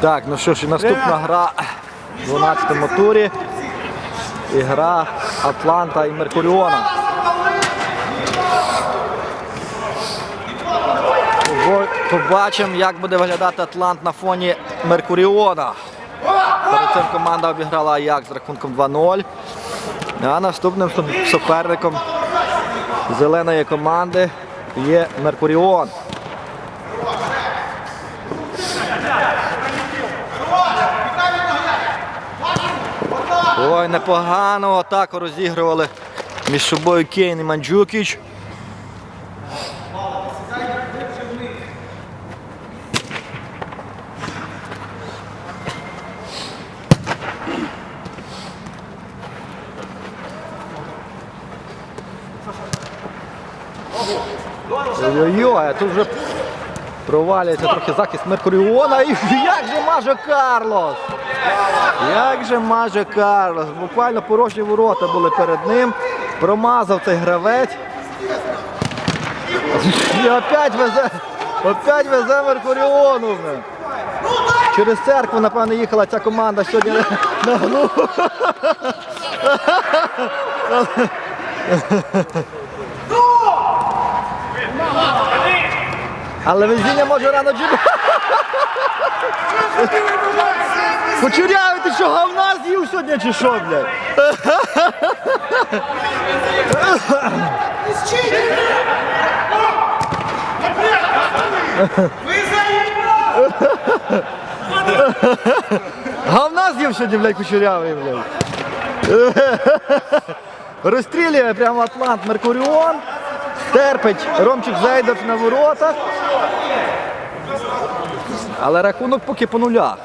Так, ну що ж, і наступна гра в 12-му турі. І гра Атланта і Меркуріона. Побачимо, як буде виглядати Атлант на фоні Меркуріона. Перед цим команда обіграла Аяк з рахунком 2-0. А наступним суперником зеленої команди є Меркуріон. Ой, непогано атаку розігрували між собою Кейн і Манджукіч. Ой-ой-ой, тут вже провалюється трохи захист Меркуріона. І як же маже Карлос! Як же маже Карлос! Буквально порожні ворота були перед ним. Промазав цей гравець. І опять везе, опять везе Меркуріону. Через церкву, напевно, їхала ця команда сьогодні на гну. Але везіння може рано чи Кучерявий, ти що, говна з'їв сьогодні чи що, блядь? Говна з'їв сьогодні, блядь, кучерявий, блядь. Розстрілює прямо Атлант Меркуріон. Терпить Ромчик Зайдов на воротах. Але рахунок поки по нулях.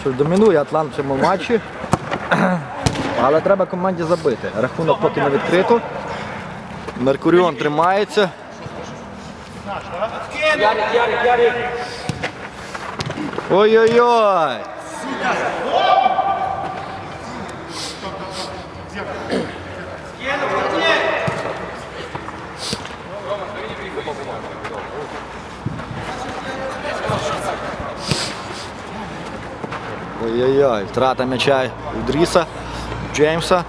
Що домінує Атлант в цьому матчі. Але треба команді забити. Рахунок поки не відкрито. Меркуріон тримається. Ой-ой-ой! Ой-ой-ой, втрата м'яча у Дріса, у Джеймса.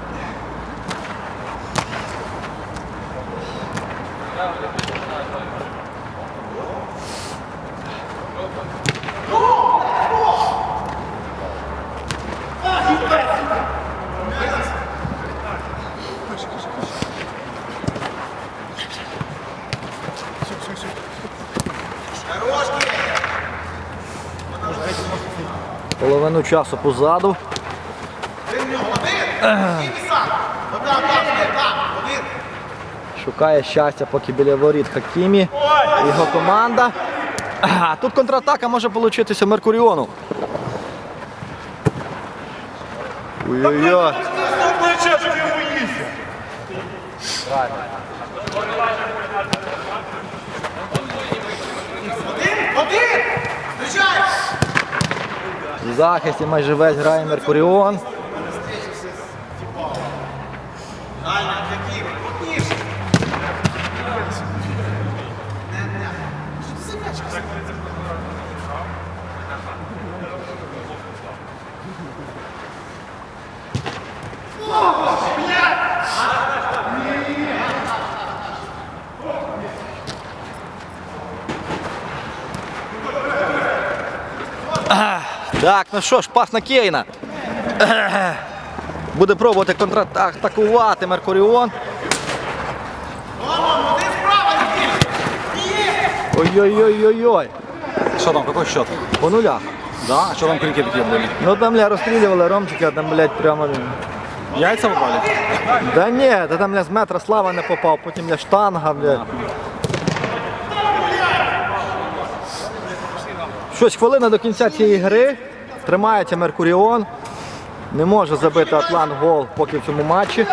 Половину часу позаду. Шукає щастя, поки біля воріт Хакімі. Його команда. Тут контратака може получитися Меркуріону. Ой-ой-ой. Захисті майже весь грає Меркуріон. Так, ну що ж, пас на Кейна. Буде пробувати контратакувати Меркуріон. Ой-ой-ой-ой-ой. Что там, какой счет? По нулях. Да? А что там крики такие были? Ну там, бля, розстрілювали Ромчика, там, блядь, прямо. Яйца упали? Да ні, та там, бля, з метра слава не попав, потім, бля, штанга, блядь. Щось хвилина до кінця цієї гри. Тримається Меркуріон. Не може забити Атлант гол поки в цьому матчі.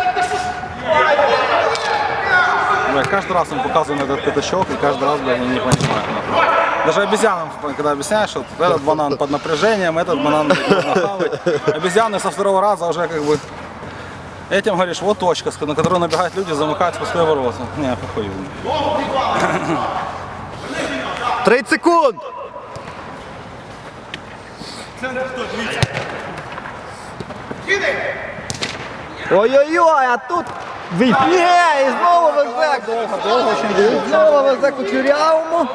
Бля, каждый раз им показываем этот пятачок, и каждый раз, бля, они не понимают. нахуй. Даже обезьянам, когда объясняешь, вот этот банан под напряжением, этот банан блядь, нужно хавать. Обезьяны со второго раза уже как бы... Этим говоришь, вот точка, на которую набегают люди, замыкают в пустые ворота. Не, похуй. 30 секунд! Ой-ой-ой, а тут. Ні, і знову везе. І знову везе кучерявому.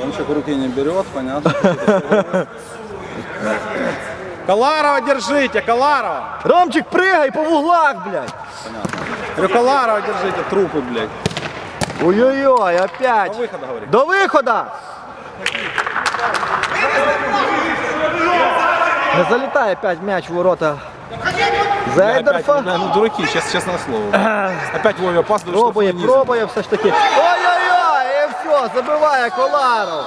Ромчик руки не берет, понятно. Каларова держите, Каларова! Ромчик, пригай по вуглах, блядь. Говорю, Каларова держите, трупы, блядь. Ой-ой-ой, До опять. выхода, говори. До выхода! Не опять м'яч в ворота Опять, Зейдерфа. бля, ну дураки, сейчас, честно слово. Опять Вове опаздывает, Пробує, пробує все ж таки. Ой-ой-ой, і все, забиває Коларов.